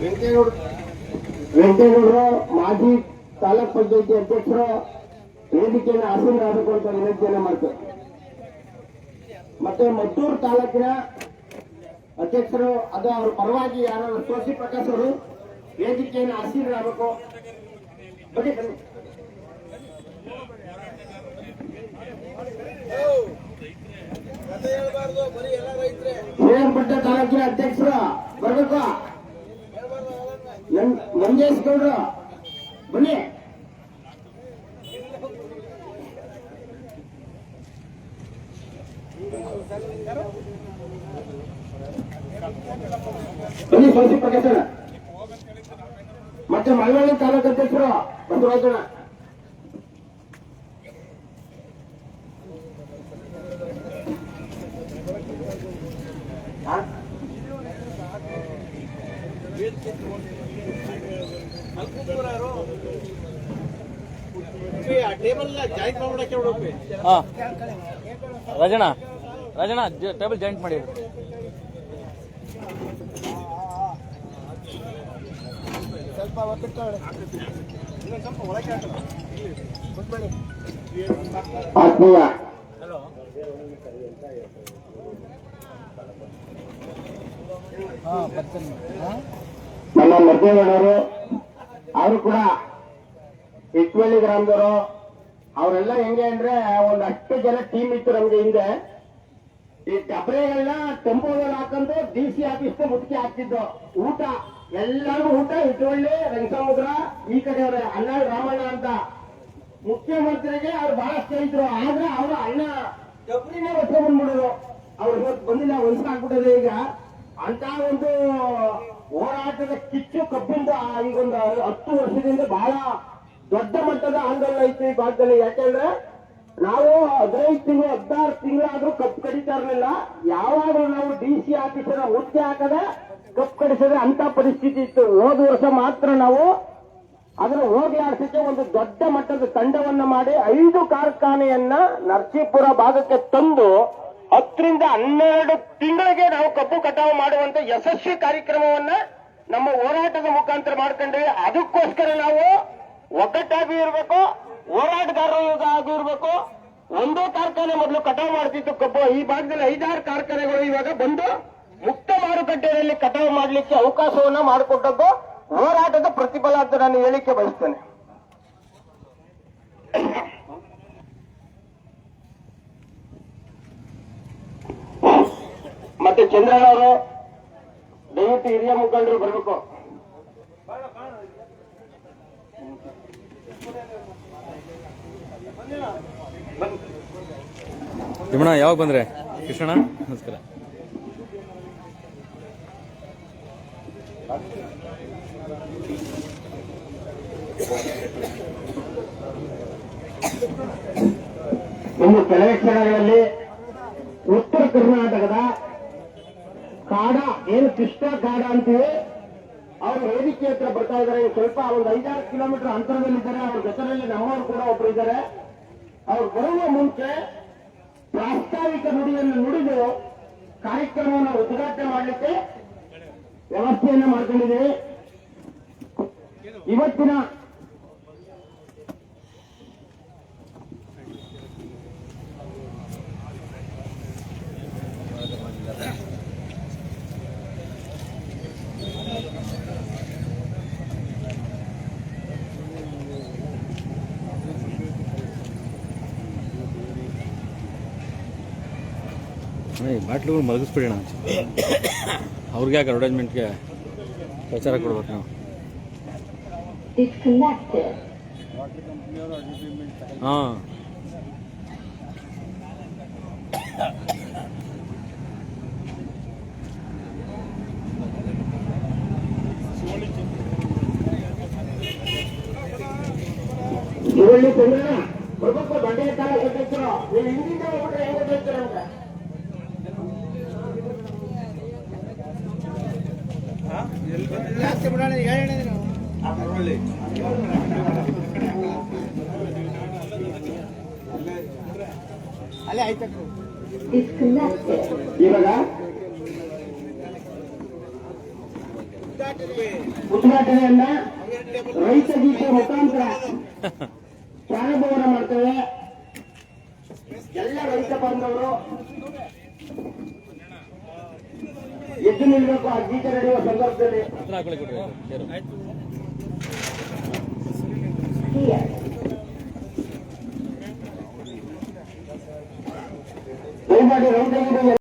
ವೆಂಕಟೇಗೌಡ ವೆಂಕಟೇಗೌಡರು ಮಾಜಿ ತಾಲೂಕ್ ಪಂಚಾಯತಿ ಅಧ್ಯಕ್ಷರು ವೇದಿಕೆಯನ್ನು ಅಂತ ವಿನಂತಿಯನ್ನ ಮಾಡ್ತೇವೆ. ಮತ್ತೆ ಮದ್ದೂರು ತಾಲೂಕಿನ ಅಧ್ಯಕ್ಷರು, ಅದು ಅವರ ಪರವಾಗಿ ಯಾರು ತುಳಸಿ ಪ್ರಕಾಶ್ ಅವರು ವೇದಿಕೆಯನ್ನು ಆಸೀನರಾಗಬೇಕು ಬನ್ನಿ ಬನ್ನಿ ಶ್ರೀರಂಗಪಟ್ಟಣ ತಾಲೂಕಿನ ಅಧ್ಯಕ್ಷರು ಬರ್ಬೇಕು ನನ್- ಮಂಜೇಶ್ ಗೌಡ್ರು ಬನ್ನಿ ಬನ್ನಿ ತುಳಸಿ ಪ್ರಕಾಶನ ಮತ್ತೆ ಮಳವಳ್ಳಿ ತಾಲೂಕು ಅಧ್ಯಕ್ಷರು ಹಾ. ರಾಜಣ್ಣ ರಾಜಣ್ಣ ಟೇಬಲ್ ಜಾಯಿಂಟ್ ಮಾಡಿ ಸ್ವಲ್ಪ ಸ್ವಲ್ಪ ಒಳಗೆ ಹಾಕಲ್ಲ ಆತ್ಮೀಯ. ಹಲೋ ನಮ್ಮ ಮಧ್ಯಗೌಡರು ಅವರು ಕೂಡ ಇಟ್ವಳ್ಳಿ ಗ್ರಾಮದವರು. ಅವರೆಲ್ಲ ಹೆಂಗೆ ಅಂದ್ರೆ ಅಷ್ಟು ಜನ ಟೀಮ್ ಇತ್ತು ನಮ್ಗೆ ಹಿಂದೆ. ಈ ಡಬ್ರೆಗಳನ್ನ ಟೆಂಪೋದಲ್ಲಿ ಹಾಕೊಂಡು ಡಿ ಸಿ ಆಫೀಸ್ಗೆ ಮುಟ್ಟಿ ಹಾಕ್ತಿದ್ದು ಊಟ. ಎಲ್ಲರಿಗೂ ಊಟ ಇಟ್ಕೊಳ್ಳಿ ರಂಗಸಮುದ್ರ, ಈ ಕಡೆಯವರೇ ಅಣ್ಣ ರಾಮಣ್ಣ ಅಂತ. ಮುಖ್ಯಮಂತ್ರಿಗೆ ಅವ್ರು ಬಹಳ ಸ್ನೇಹಿತರು, ಆದ್ರೆ ಅವರ ಅಣ್ಣ ಡಬ್ರಿನೇ ಒಟ್ಟು ಬಂದ್ಬಿಡೋದು. ಅವ್ರು ಇವತ್ತು ಬಂದಿಲ್ಲ ಹೊಲ್ಸಾಕ್ಬಿಟ್ಟದೆ ಈಗ. ಅಂತ ಒಂದು ಹೋರಾಟದ ಕಿಚ್ಚು ಕಬ್ಬಿಂದ ಈಗೊಂದು ಹತ್ತು ವರ್ಷದಿಂದ ಬಹಳ ದೊಡ್ಡ ಮಟ್ಟದ ಆಂದೋಲನ ಐತೆ ಈ ಭಾಗದಲ್ಲಿ. ಯಾಕೆಂದ್ರೆ ನಾವು ಹದಿನೈದು ತಿಂಗಳು, ಹದಿನಾರು ತಿಂಗಳಾದ್ರೂ ಕಬ್ಬು ಕಡಿತಾ ಇರಲಿಲ್ಲ. ಯಾವಾಗಲೂ ನಾವು ಡಿ ಸಿ ಆಫೀಸರ ಹುದ್ದೆ ಹಾಕದೆ ಕಬ್ಬು ಕಡಿಸದೆ ಅಂತ ಪರಿಸ್ಥಿತಿ ಇತ್ತು. ಹೋದ ವರ್ಷ ಮಾತ್ರ ನಾವು ಅದನ್ನು ಹೋಗಲಾಡಿಸಕ್ಕೆ ಒಂದು ದೊಡ್ಡ ಮಟ್ಟದ ತಂಡವನ್ನು ಮಾಡಿ ಐದು ಕಾರ್ಖಾನೆಯನ್ನ ನರಸೀಪುರ ಭಾಗಕ್ಕೆ ತಂದು ಹತ್ತರಿಂದ ಹನ್ನೆರಡು ತಿಂಗಳಿಗೆ ನಾವು ಕಬ್ಬು ಕಟಾವು ಮಾಡುವಂತ ಯಶಸ್ವಿ ಕಾರ್ಯಕ್ರಮವನ್ನ ನಮ್ಮ ಹೋರಾಟದ ಮುಖಾಂತರ ಮಾಡ್ಕೊಂಡ್ವಿ. ಅದಕ್ಕೋಸ್ಕರ ನಾವು ಒಗ್ಗಟ್ಟಾಗಿ ಇರಬೇಕು, ಹೋರಾಟಗಾರರಾಗಿ ಇರಬೇಕು ಒಂದೇ ಕಾರ್ಖಾನೆ ಮೊದಲು ಕಟಾವು ಮಾಡ್ತಿತ್ತು ಕಬ್ಬು. ಈ ಭಾಗದಲ್ಲಿ ಐದಾರು ಕಾರ್ಖಾನೆಗಳು ಇವಾಗ ಬಂದು ಮುಕ್ತ ಮಾರುಕಟ್ಟೆಯಲ್ಲಿ ಕಟಾವು ಮಾಡಲಿಕ್ಕೆ ಅವಕಾಶವನ್ನ ಮಾಡಿಕೊಟ್ಟದ್ದು ಹೋರಾಟದ ಪ್ರತಿಫಲ ಅಂತ ನಾನು ಹೇಳಿಕೆ ಬಯಸ್ತೇನೆ. ಮತ್ತೆ ಚಂದ್ರಣ್ಣ ಅವರು, ದಯವಿಟ್ಟು ಹಿರಿಯ ಮುಖಂಡರು ಬರಬೇಕು. ಯಾವಾಗ ಬಂದ್ರೆ? ಕೃಷ್ಣಣ್ಣ, ನಮಸ್ಕಾರ. ಇನ್ನು ಕೆಲವೇ ಕ್ಷಣಗಳಲ್ಲಿ ಉತ್ತರ ಕರ್ನಾಟಕದ ಕಾಡ, ಏನು ಕೃಷ್ಣ ಕಾಡ ಅಂತೀವಿ, ಅವರು ವೇದಿಕೆ ಹತ್ರ ಬರ್ತಾ ಇದ್ದಾರೆ ಸ್ವಲ್ಪ ಒಂದು ಐದಾರು ಕಿಲೋಮೀಟರ್ ಅಂತರದಲ್ಲಿದ್ದಾರೆ, ಅವ್ರ ಜೊತೆಯಲ್ಲಿ ನಮ್ಮವರು ಕೂಡ ಒಬ್ರು ಇದ್ದಾರೆ. ಅವ್ರು ಬರುವ ಮುಂಚೆ ಪ್ರಾಸ್ತಾವಿಕ ನುಡಿಯನ್ನು ನುಡಿದು ಕಾರ್ಯಕ್ರಮವನ್ನು ಉದ್ಘಾಟನೆ ಮಾಡಲಿಕ್ಕೆ ವ್ಯವಸ್ಥೆಯನ್ನು ಮಾಡ್ಕೊಂಡಿದ್ದೀವಿ ಇವತ್ತಿನ ಈ ಬಾಟ್ಲುಗಳು ಮಲಗಿಸ್ಬಿಡೋಣ ಅವ್ರಿಗೆ ಯಾಕೆ ಅಡ್ವರ್ಟೈಸ್ಮೆಂಟ್ಗೆ ಪ್ರಚಾರ ಕೊಡ್ಬೇಕು ನಾವು disconnected. ಹಾಂ ಶಿವಳ್ಳಿ ಚಂದ್ರನ ಬರ್ಬೇಕು ಬಂಡೆ ತಾಲೂಕು ಅಧ್ಯಕ್ಷರು ನೀವು ಹಿಂದಿಂದ ಹೋಗ್ಬಿಟ್ರೆ ಹೆಂಗ್ ಗೊತ್ತಾಗ್ತಾರೆ ನಮ್ಗೆ ಇವಾಗ ಉದ್ಘಾಟನೆಯನ್ನ ರೈತ ಗೀತೆ ಮುಖಾಂತರ. ಪ್ರಾರಂಭವನ್ನ ಮಾಡ್ತೇವೆ. ಎಲ್ಲ ರೈತ ಬಾಂಧವರು ಎದ್ದು ನಿಲ್ಲಬೇಕು ಆ ಗೀತೆ ನಡೆಯುವ ಸಂದರ್ಭದಲ್ಲಿ. ದಯಮಾಡಿ ರೌಂಡ್ ಆಗಿದೆ?